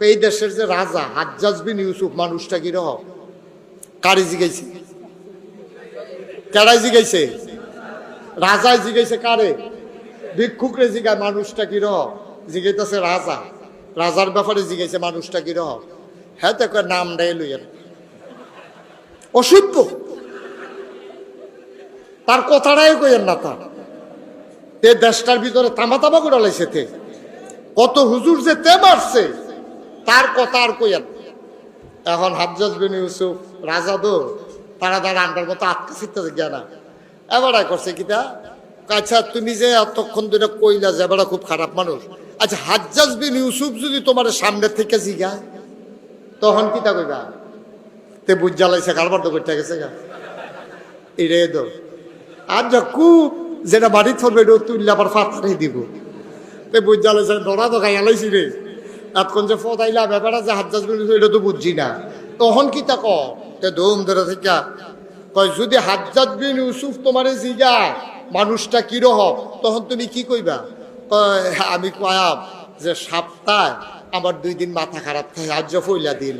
এই দেশের যে রাজা হাজ্জাজ বিন ইউসুফ, মানুষটা কি রহ কারে জিগাইছে? কেডাই জিগাইছে? রাজায় জিগাইছে কারে? ভিক্ষুকরে জিগায়, মানুষটা কি রহ জিগাইতেছে রাজা। রাজার ব্যাপারে জিগাইছে, মানুষটা কি রহ হ্যাঁ তো নাম দেয় লইয়েন অসভ্য। তার কথাটাই কইেন না তার? তে দেশটার ভিতরে তামা তামা করে লাইছে তে। কত হুজুর যে তে মারছে। তার কথা আর কইেন এখন হাজ্জাজ বিন ইউসুফ রাজা দো তারা তার আন্ডার মতো আটকা ফিরতে গিয়া না। এবারে করছে কিতা আচ্ছা তুমি যে এতক্ষণ ধরে কইলা যে এবারে খুব খারাপ মানুষ? আচ্ছা হাজ্জাজ বিন ইউসুফ যদি তোমার সামনে থেকে জিগা, তখন কিতা কইবা? তে বুঝ জ্বালাইছে কারবার তো করতে গেছে গা। এরে দো। আর যা খুব যেটা বাড়ি থরবে এটা তুললে আবার ফাতারে দিব। তে বুঝ জ্বালাইছে ডরা তো লাইছি রে। এতক্ষণ যে ফদাইলা ব্যাপারটা যে বিন ইউসুফ এটা তো বুঝছি না। তখন কি তা কে? দম ধরে থেকে। কয় যদি হাজ্জাজ বিন ইউসুফ তোমারে জিগা মানুষটা কি রহ? তখন তুমি কি কইবা? কয়, আমি কয়াব যে সাপ্তাহ আমার দুই দিন মাথা খারাপ থাকে আজ ফইলা দিন।